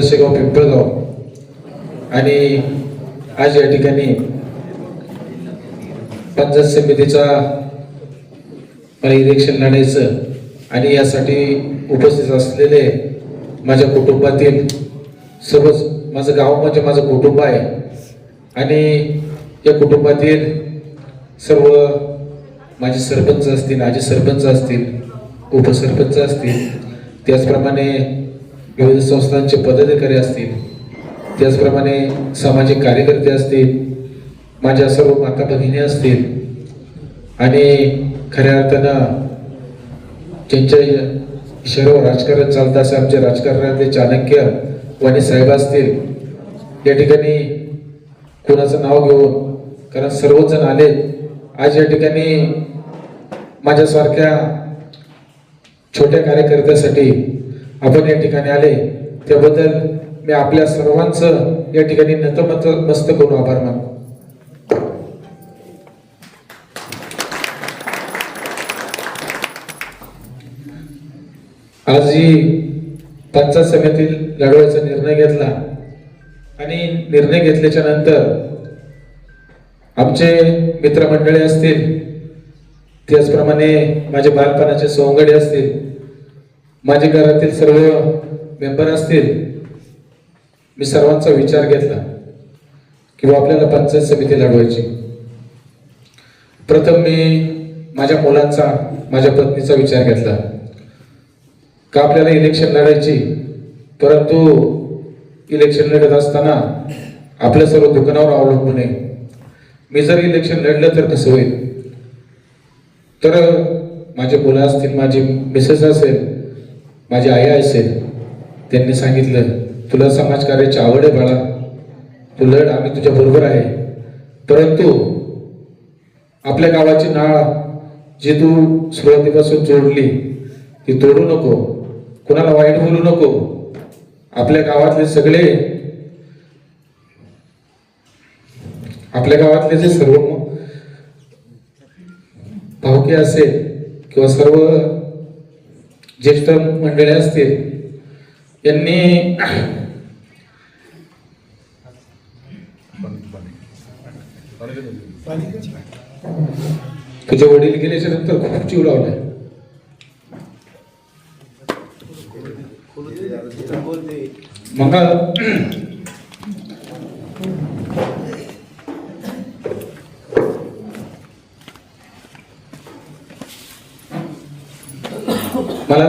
आदर्श गाव हो, पिंपळगाव. आणि आज या ठिकाणी पंचायत समितीचा मला इलेक्शन लढायचं आणि यासाठी उपस्थित असलेले माझ्या कुटुंबातील सर्वच माझं गाव म्हणजे माझं कुटुंब आहे. आणि या कुटुंबातील सर्व माझे सरपंच असतील माझे सरपंच असतील उपसरपंच असतील त्याचप्रमाणे विविध संस्थांचे पदाधिकारी असतील त्याचप्रमाणे सामाजिक कार्यकर्ते असतील माझ्या सर्व माता भगिनी असतील. आणि खऱ्या अर्थानं ज्यांच्या शहरावर राजकारण चालत असे आमचे राजकारणातले चाणक्य वाणी साहेब असतील या ठिकाणी कोणाचं नाव घेऊन कारण सर्वजण आले आज या ठिकाणी माझ्यासारख्या छोट्या कार्यकर्त्यासाठी आपण या ठिकाणी आले. त्याबद्दल मी आपल्या सर्वांचं या ठिकाणी नतमत मस्त करून आभार मानतो. आज जी पंचायत समिती लढवायचा निर्णय घेतला. आणि निर्णय घेतल्याच्या नंतर आमचे मित्रमंडळी असतील त्याचप्रमाणे माझे बालपणाचे सोंगडे असतील माझे घरातील सर्व मेंबर असतील मी सर्वांचा विचार घेतला किंवा आपल्याला पंचायत समिती लढवायची. प्रथम मी माझ्या मुलांचा माझ्या पत्नीचा विचार घेतला. का आपल्याला इलेक्शन लढायची? परंतु इलेक्शन लढत असताना आपल्या सर्व दुकानावर अवलंबून आहे. मी जर इलेक्शन लढलं तर कसं होईल? तर माझे मुलं असतील माझी मिसेस असेल माझी आई असेल त्यांनी सांगितलं तुला समाजकार्याची आवड आहे बाळा. तू लढ आम्ही तुझ्या बरोबर आहे. परंतु आपल्या गावाची नाळ जी तू सुरुवातीपासून जोडली ती तोडू नको. कुणाला वाईट बोलू नको. आपल्या गावातले सगळे आपल्या गावातले जे सर्व भावके असेल किंवा सर्व ज्येष्ठ मंडळी असतील यांनी तुझे वडील गेल्याच्यानंतर खूप जीव लावलाय. मग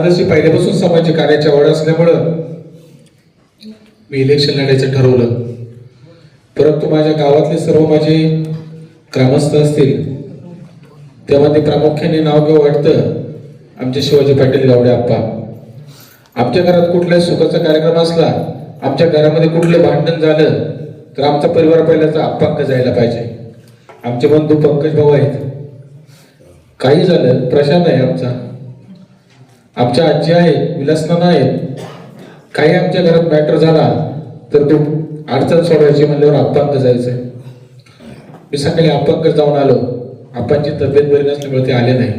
मला पहिल्यापासून समाज कार्याची आवड असल्यामुळं मी इलेक्शन लढायचं ठरवलं. परंतु माझ्या गावातले सर्व माझे ग्रामस्थ असतील त्यामध्ये प्रामुख्याने नाव घेऊ वाटतं आमचे शिवाजी पाटील गावडे आप्पा. आमच्या घरात कुठलाही सुखाचा कार्यक्रम असला आमच्या घरामध्ये कुठलं भांडण झालं तर आमचा परिवार पहिल्याचा आप्पांक जायला पाहिजे. आमचे बंधू पंकज भाऊ आहेत. काही झालं प्रशांत आहे आमचा. आमच्या आजी आहे विलासनाना आहेत. काही आमच्या घरात मॅटर झाला तर तो अडचण सोडवायची म्हणल्यावर आप्पांक जायचंय मी सकाळी आप्पांक जाऊन आलो. आप्पांची तब्येत बरी नसल्यामुळे ते आले नाही.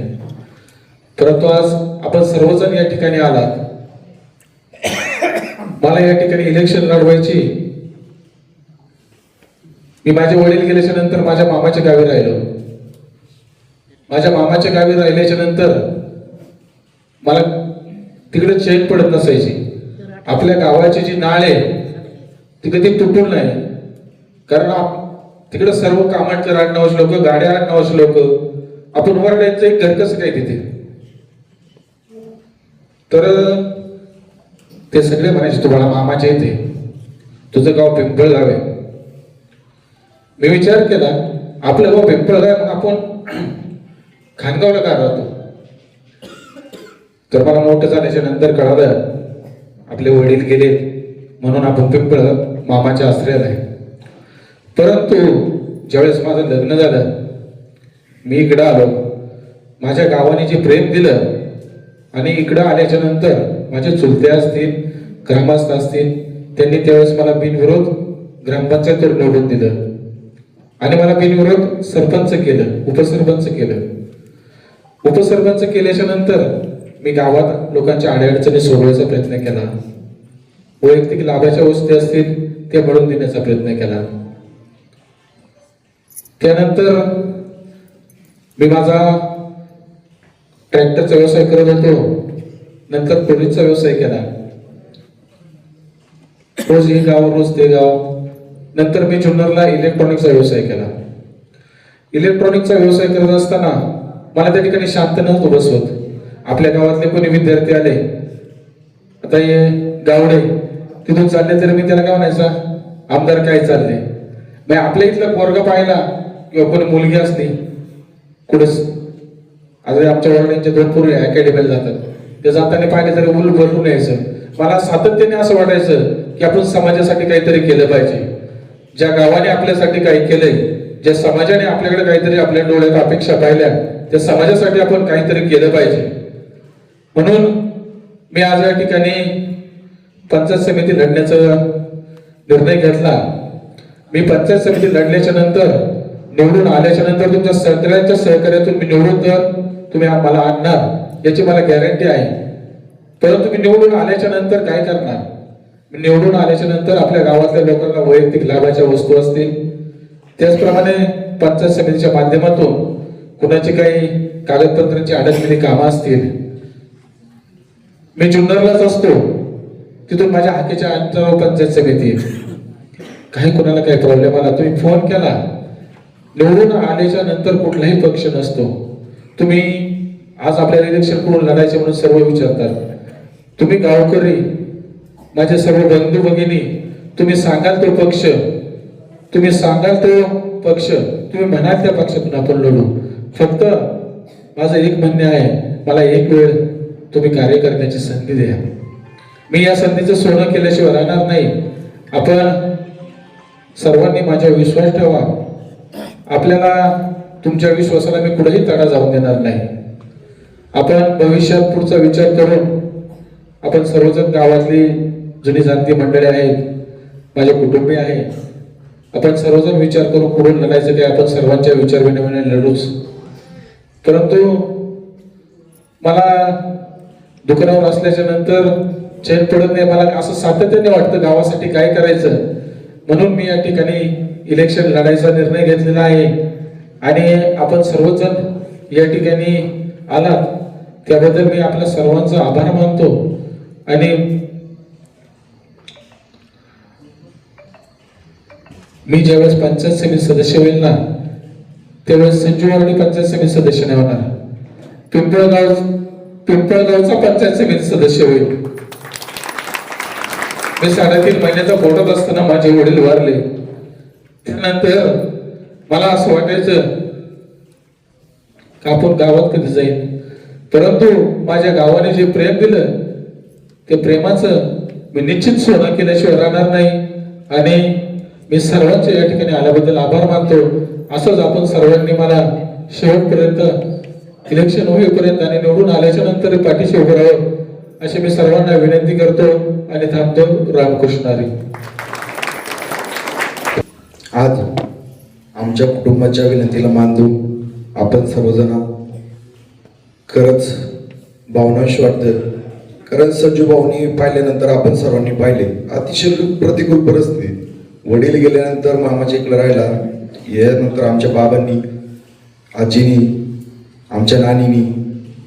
परंतु आज आपण सर्वजण या ठिकाणी आलात. मला या ठिकाणी इलेक्शन लढवायची. मी माझे वडील गेल्याच्यानंतर माझ्या मामाच्या गावी राहिलो. माझ्या मामाच्या गावी राहिल्याच्या नंतर मला तिकडे चैन पडत नसायची. आपल्या गावाची जी नाळ आहे ती कधी तुटून नाही. कारण आप- तिकडे सर्व कामांचे आडनावाचे लोक गाड्या आडनावाचे लोक आपण वरडायचं एक घर कसं काय तिथे? तर ते सगळे म्हणायचे तुम्हाला मामाचे येते. तुझं गाव पिंपळगाव आहे. मी विचार केला आपलं गाव पिंपळगाव आहे, मग आपण खानगावला का राहतो? तर मला मोठं झाल्याच्यानंतर कळालं आपले वडील गेले. म्हणून आपण पिंपळ मामाच्या आश्रयाला आहे. परंतु ज्यावेळेस माझं लग्न झालं मी इकडं आलो. माझ्या गावाने जे प्रेम दिलं आणि इकडं आल्याच्यानंतर माझे चुलते असतील ग्रामस्थ असतील त्यांनी त्यावेळेस मला बिनविरोध ग्रामपंचायत निवडून दिलं. आणि मला बिनविरोध सरपंच केलं उपसरपंच केलं. उपसरपंच केल्याच्यानंतर मी गावात लोकांच्या अडीअडचणी सोडवायचा प्रयत्न केला. वैयक्तिक लाभाच्या वस्तू असतील ते मिळवून देण्याचा प्रयत्न केला. त्यानंतर मी माझा ट्रॅक्टरचा व्यवसाय करत होतो. नंतर पोलीसचा व्यवसाय केला. रोज हे गाव रोज ते गाव. नंतर मी जुन्नरला इलेक्ट्रॉनिकचा व्यवसाय केला. इलेक्ट्रॉनिकचा व्यवसाय करत असताना मला त्या ठिकाणी शांत नव्हतं बसवत. आपल्या गावातले कोणी विद्यार्थी आले? आता हे गावडे तिथून चालले तरी मी त्याला काय म्हणायचा? आमदार काय चालले? मग आपल्या इथला पोरगा पाहिला किंवा कोणी मुलगी असली कुठंच. आता आमच्या वडिलांचे दोन पूर्वी अकॅडमीला जातात. ते जाताना पाहिले तरी उल भरून यायचं. मला सातत्याने असं वाटायचं की आपण समाजासाठी काहीतरी केलं पाहिजे. ज्या गावाने आपल्यासाठी काही केलंय ज्या समाजाने आपल्याकडे काहीतरी आपल्या डोळ्यात अपेक्षा पाहिल्या त्या समाजासाठी आपण काहीतरी केलं पाहिजे. म्हणून मी आज या ठिकाणी पंचायत समिती लढण्याचा निर्णय घेतला. मी पंचायत समिती लढल्याच्या नंतर निवडून आल्याच्यानंतर तुमच्या सगळ्यांच्या सहकार्यातून मी निवडून तर तुम्ही मला आणणार याची मला गॅरंटी आहे. परंतु मी निवडून आल्याच्यानंतर काय करणार? मी निवडून आल्याच्यानंतर आपल्या गावातल्या लोकांना वैयक्तिक लाभाच्या वस्तू असतील. त्याचप्रमाणे पंचायत समितीच्या माध्यमातून कुणाची काही कागदपत्रांची अडकलेली कामं असतील मी जुन्नरलाच असतो. तिथून माझ्या हाकेच्या अंतरावर पंचायत समिती काही कोणाला काही प्रॉब्लेम आला तुम्ही फोन केला. निवडून आल्याच्यानंतर कुठलाही पक्ष नसतो. तुम्ही आज आपल्याला इलेक्शन करून लढायचे म्हणून सर्व विचारतात. तुम्ही गावकरी माझे सर्व बंधू भगिनी तुम्ही सांगाल तो पक्ष. तुम्ही सांगाल तो पक्ष. तुम्ही म्हणाल त्या पक्षातून आपण लढू. फक्त माझं एक म्हणणे आहे मला एक वेळ तुम्ही कार्य करण्याची संधी द्या. मी या संधीचं सोनं केल्याशिवाय राहणार नाही. आपण सर्वांनी माझ्या विश्वास ठेवा. आपल्याला तुमच्या विश्वासाला मी कुठेही तडा जाऊन देणार नाही. आपण भविष्यात पुढचा विचार करून आपण सर्वजण गावातली जुनी जाणती मंडळी आहेत माझे कुटुंबीय आहे. आपण सर्वजण विचार करून पुढून लढायचं ते आपण सर्वांच्या विचार विनिमयाने लढूच. परंतु मला दुकानावर असल्याच्या नंतर चैन पडत नाही. मला असं सातत्याने वाटतं गावासाठी काय करायचं? म्हणून मी या ठिकाणी इलेक्शन लढायचा निर्णय घेतलेला आहे. आणि आपण सर्वजण या ठिकाणी आलात. त्याबद्दल मी आपल्या सर्वांचा आभार मानतो. आणि मी ज्यावेळेस पंचायत समिती सदस्य होईल ना त्यावेळेस संजीववाडी पंचायत समिती सदस्य नाही होणार. पिंपळगाव पिंपळगावचा पंचायत समिती सदस्य होईल. मी साडेतीन महिन्याचा पोटात असताना माझे वडील वारले. त्यानंतर मला असं वाटायचं का आपण गावात कधी जाईल परंतु माझ्या गावाने जे प्रेम दिलं ते प्रेमाचं मी निश्चित सोनं केल्याशिवाय राहणार नाही. आणि मी सर्वांचे या ठिकाणी आल्याबद्दल आभार मानतो. असंच आपण सर्वांनी मला शेवटपर्यंत इलेक्शन होईपर्यंत आणि निवडून आल्याच्यानंतर पाठीशी उभं राहू अशी मी सर्वांना विनंती करतो आणि थांबतो रामकृष्णारी आज आमच्या कुटुंबाच्या विनंतीला मान देऊन आपण सर्वजण खरंच भावनाश वाटतं. कारण सज्जू भाऊनी पाहिल्यानंतर आपण सर्वांनी पाहिले. अतिशय प्रतिकूल परिस्थिती. वडील गेल्यानंतर मामाच्या इकडे राहिला यानंतर आमच्या बाबांनी आजीनी आमच्या नानीनी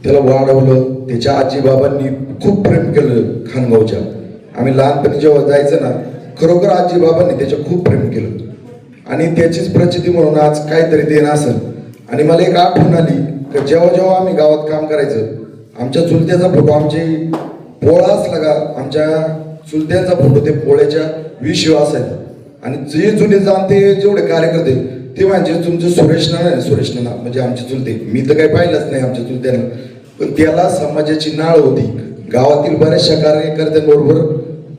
त्याला वाढवलं त्याच्या आजीबाबांनी खूप प्रेम केलं खानगावच्या. आम्ही लहानपणी जेव्हा जायचं ना खरोखर आजीबाबांनी त्याच्या खूप प्रेम केलं. आणि त्याचीच प्रचिती म्हणून आज काहीतरी देणं असेल. आणि मला एक आठवण आली की जेव्हा जेव्हा आम्ही गावात काम करायचं आमच्या चुलत्याचा फोटो आमचे पोळा असला का आमच्या चुलत्यांचा फोटो ते पोळ्याच्या विषय असायचा आणि जे जुने जाणते जेवढे कार्यकर्ते ते म्हणजे तुमचं सुरेश नाना आहे सुरेश नाना म्हणजे आमचे चुलते. मी तर काही पाहिलंच नाही आमच्या चुलत्यानं. पण त्याला समाजाची नाळ होती. गावातील बऱ्याचशा कार्यकर्त्यांबरोबर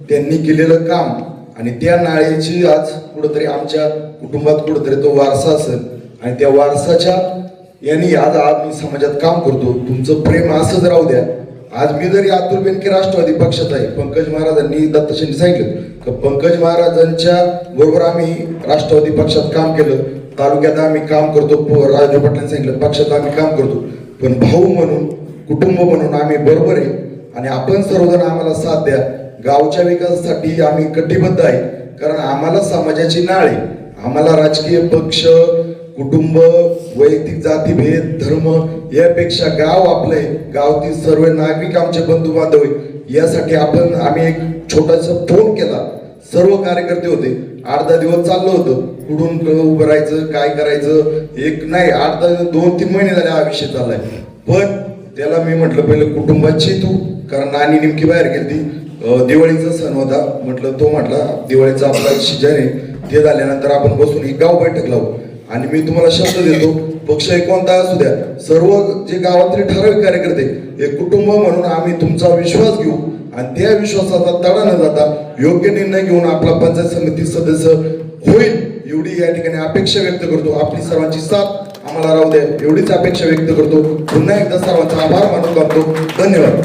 त्यांनी केलेलं काम. आणि त्या नाळेची आज कुठंतरी आमच्या कुटुंबात कुठंतरी तो वारसा असेल. आणि त्या वारसाच्या यांनी आज आज मी समाजात काम करतो. तुमचं प्रेम असंच राहू द्या. आज मी जरी अतुल बेनके राष्ट्रवादी पक्षात आहे पंकज महाराजांनी दत्त सांगितलं पंकज महाराजांच्या बरोबर आम्ही राष्ट्रवादी पक्षात काम केलं. तालुक्यात आम्ही काम करतो राजू पाटलांनी सांगितलं पक्षात आम्ही काम करतो. पण भाऊ म्हणून कुटुंब म्हणून आम्ही बरोबर आहे. आणि आपण सर्वजण आम्हाला साथ द्या. गावच्या विकासासाठी आम्ही कटिबद्ध आहे. कारण आम्हाला समाजाची नाळ आहे. आम्हाला राजकीय पक्ष कुटुंब वैयक्तिक जातीभेद धर्म यापेक्षा गाव आपले गावातील सर्व नागरिक आमचे बंधू बांधव आहे. यासाठी आपण आम्ही एक छोटासा फोन केला. सर्व कार्यकर्ते होते. अर्धा दिवस चाललं होतं. कुठून उभं राहायचं काय करायचं? एक नाही अर्धा दोन तीन महिने झाले हा विषय चाललाय. पण त्याला मी म्हटलं पहिलं कुटुंबाची तू कारण नानी नेमकी बाहेर गेली दिवाळीचा सण होता. म्हटलं तो म्हटला दिवाळीचा आपला सीजन आहे. ते झाल्यानंतर आपण बसून एक गाव बैठक लावू. आणि मी तुम्हाला शब्द देतो पक्ष एक कोणता असू द्या. सर्व जे गावातले ठराविक कार्यकर्ते एक कुटुंब म्हणून आम्ही तुमचा विश्वास घेऊ. आणि त्या विश्वासाचा तडा न जाता योग्य निर्णय घेऊन आपला पंचायत समिती सदस्य होईल एवढी या ठिकाणी अपेक्षा व्यक्त करतो. आपली सर्वांची साथ आम्हाला राहू द्या. एवढीच अपेक्षा व्यक्त करतो. पुन्हा एकदा सर्वांचा आभार मानून करतो धन्यवाद.